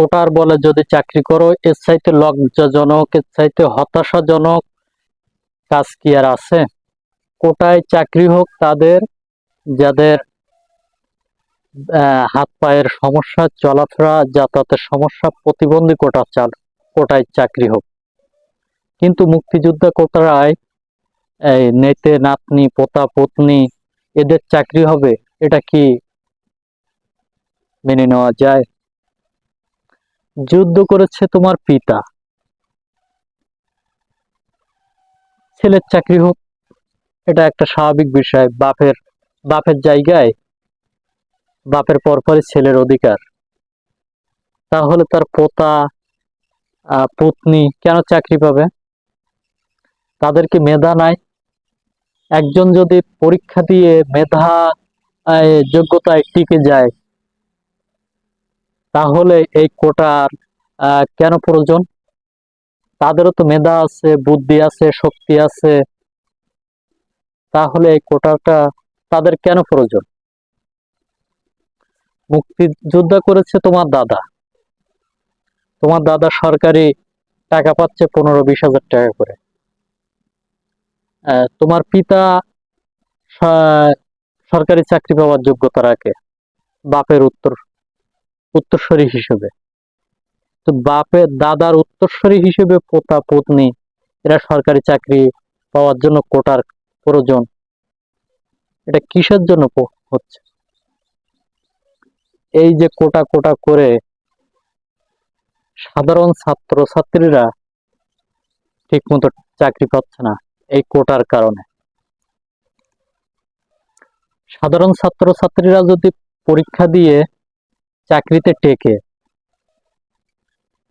কোটার বলে যদি চাকরি করো, এর চাইতে লজ্জাজনক, এর চাইতে হতাশাজনক কাজ কি আর আছে? কোটায় চাকরি হোক তাদের, যাদের হাত পায়ের সমস্যা, চলাফেরা, যাতায়াতের সমস্যা, প্রতিবন্ধী কোটা চাল, কোটায় চাকরি হোক। কিন্তু মুক্তিযোদ্ধা কোটায় এই নেতে নাতনি, পোতা পত্নী, এদের চাকরি হবে, এটা কি মেনে নেওয়া যায়? যুদ্ধ করেছে তোমার পিতা। ছেলের চাকরি হোক, এটা একটা স্বাভাবিক বিষয়। বাপের বাপের জায়গায় বাপের পরপরই ছেলের অধিকার। তাহলে তার পোতা পত্নী কেন চাকরি পাবে? তাদেরকে মেধা নাই? একজন যদি পরীক্ষা দিয়ে মেধা যোগ্যতায় টিকে যায় তাহলে এই কোটার কেন প্রয়োজন? তাদেরও তো মেধা আছে, বুদ্ধি আছে, শক্তি আছে। তাহলে এই কোটাটা তাদের কেন প্রয়োজন? মুক্তিযোদ্ধা করেছে তোমার দাদা। তোমার দাদা সরকারি টাকা পাচ্ছে পনেরো বিশ হাজার টাকা করে। তোমার পিতা সরকারি চাকরি পাওয়ার যোগ্যতা রাখে। বাপের উত্তর উত্তরসূরি হিসেবে। তো বাপের দাদার উত্তরসূরি হিসেবে পোতা পত্নী, এরা সরকারি চাকরি পাওয়ার জন্য কোটার প্রয়োজন। এটা কিসের জন্য হচ্ছে? এই যে কোটা কোটা করে সাধারণ ছাত্র ছাত্রীরা ঠিক মতো চাকরি পাচ্ছে না এই কোটার কারণে। সাধারণ ছাত্র ছাত্রীরা যদি পরীক্ষা দিয়ে চাকরিতে টেকে।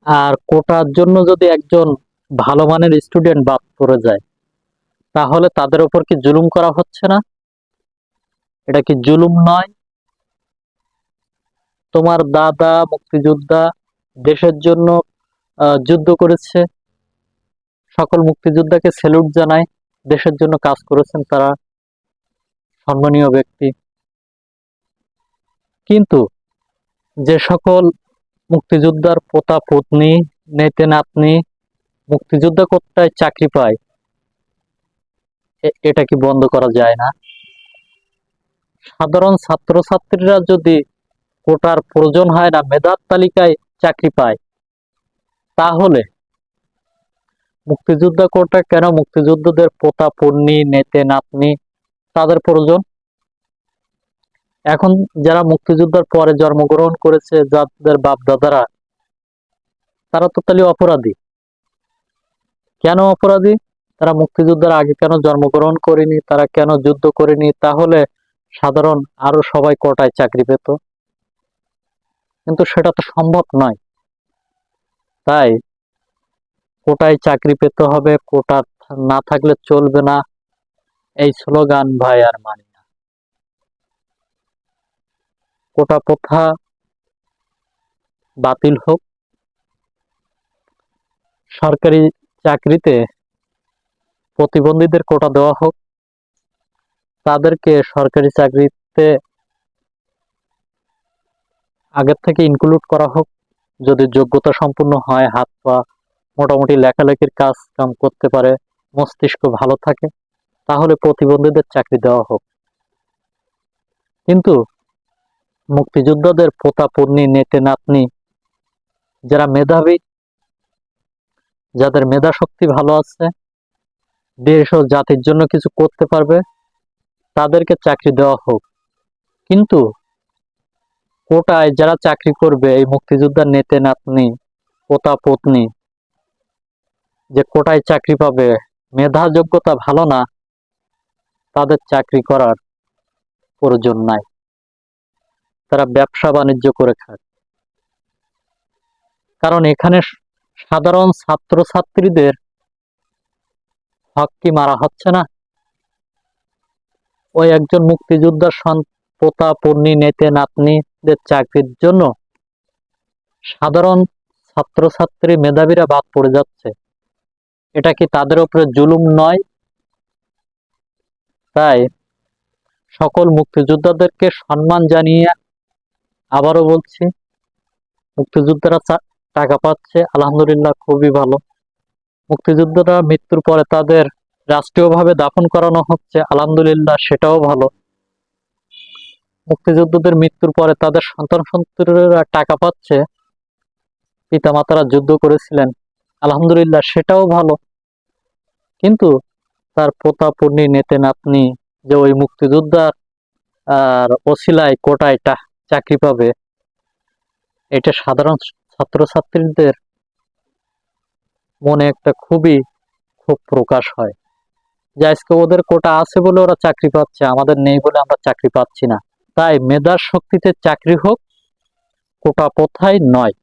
আর কোটার জন্য যদি একজন ভালো মানের স্টুডেন্ট বাদ পড়ে যায়, তাহলে তাদের উপর কি জুলুম করা হচ্ছে না? এটা কি জুলুম নয়? তোমার দাদা মুক্তিযোদ্ধা দেশের জন্য যুদ্ধ করেছে। সকল মুক্তিযোদ্ধাকে স্যালুট জানায়। দেশের জন্য কাজ করেছেন তারা। সম্মানীয় ব্যক্তি। কিন্তু যে সকল মুক্তিযোদ্ধার পোতা পত্নী, নেতে নাতনি মুক্তিযোদ্ধা কোটায় চাকরি পায় এটা কি বন্ধ করা যায় না? সাধারণ ছাত্রছাত্রীরা যদি কোটার প্রয়োজন হয় না, মেধার তালিকায় চাকরি পায়, তাহলে মুক্তিযোদ্ধা কোটা কেন মুক্তিযোদ্ধাদের পোতা পন্নী নেতে নাতনি তাদের প্রয়োজন? এখন যারা মুক্তিযোদ্ধার পরে জন্মগ্রহণ করেছে যাদের বাপ দাদারা তারা তো তাহলে অপরাধী। কেন অপরাধী? তারা মুক্তিযোদ্ধার আগে কেন জন্মগ্রহণ করেনি? তারা কেন যুদ্ধ করেনি? তাহলে সাধারণ আরও সবাই কোটায় চাকরি পেত? কিন্তু সেটা তো সম্ভব নয়। তাই কোটায় চাকরি পেতে হবে, কোটা না থাকলে চলবে না। এই স্লোগান, ভাই আর মানি না কোটা প্রথা বাতিল হোক। সরকারি চাকরিতে প্রতিবন্ধীদের কোটা দেওয়া হোক। তাদেরকে সরকারি চাকরিতে আগের থেকে ইনক্লুড করা হোক। যদি যোগ্যতা সম্পূর্ণ হয়, হাত পা মোটামুটি লেখালেখির কাজ কাম করতে পারে, মস্তিষ্ক ভালো থাকে, তাহলে প্রতিবন্ধীদের চাকরি দেওয়া হোক। কিন্তু মুক্তিযোদ্ধাদের পোতা পত্নী নেতে নাতনি, যারা মেধাবী, যাদের মেধা শক্তি ভালো আছে, দেশ ও জাতির জন্য কিছু করতে পারবে, তাদেরকে চাকরি দেওয়া হোক। কিন্তু কোটায় যারা চাকরি করবে, এই মুক্তিযোদ্ধার নেতে নাতনি, পোতা পত্নী, যে কোটায় চাকরি পাবে মেধা যোগ্যতা ভালো না, তাদের চাকরি করার প্রয়োজন নাই। তারা ব্যবসা বাণিজ্য করে খায়। কারণ এখানে সাধারণ ছাত্র ছাত্রীদের হক মারা হচ্ছে না? ওই একজন মুক্তিযোদ্ধার পোতা পন্নী নেতে, নাতনিদের চাকরির জন্য সাধারণ ছাত্রছাত্রী মেধাবীরা বাদ পড়ে যাচ্ছে। এটা কি তাদের উপরে জুলুম নয়? তাই সকল মুক্তিযোদ্ধাদেরকে সম্মান জানিয়ে আবারও বলছি, মুক্তিযোদ্ধারা টাকা পাচ্ছে, আলহামদুলিল্লাহ খুবই ভালো। মুক্তিযোদ্ধারা মৃত্যুর পরে তাদের রাষ্ট্রীয়ভাবে দাফন করানো হচ্ছে, আলহামদুলিল্লাহ সেটাও ভালো। মুক্তিযোদ্ধাদের মৃত্যুর পরে তাদের সন্তান সন্ততিরা টাকা পাচ্ছে, পিতামাতারা যুদ্ধ করেছিলেন, আলহামদুলিল্লাহ সেটাও ভালো। কিন্তু তার পোতা পূর্ণি নেতে নাতনি যে ওই মুক্তিযোদ্ধার আর ওসিলায় কোটায় টা- চাকরি পাবে। এটা সাধারণ ছাত্রছাত্রীদের মনে একটা খুবই, খুব প্রকাশ হয়। যে আজকে ওদের কোটা আছে বলে ওরা চাকরি পাচ্ছে, আমাদের নেই বলে আমরা চাকরি পাচ্ছি না। তাই মেধার শক্তিতে চাকরি হোক, কোটা কোথায় নয়।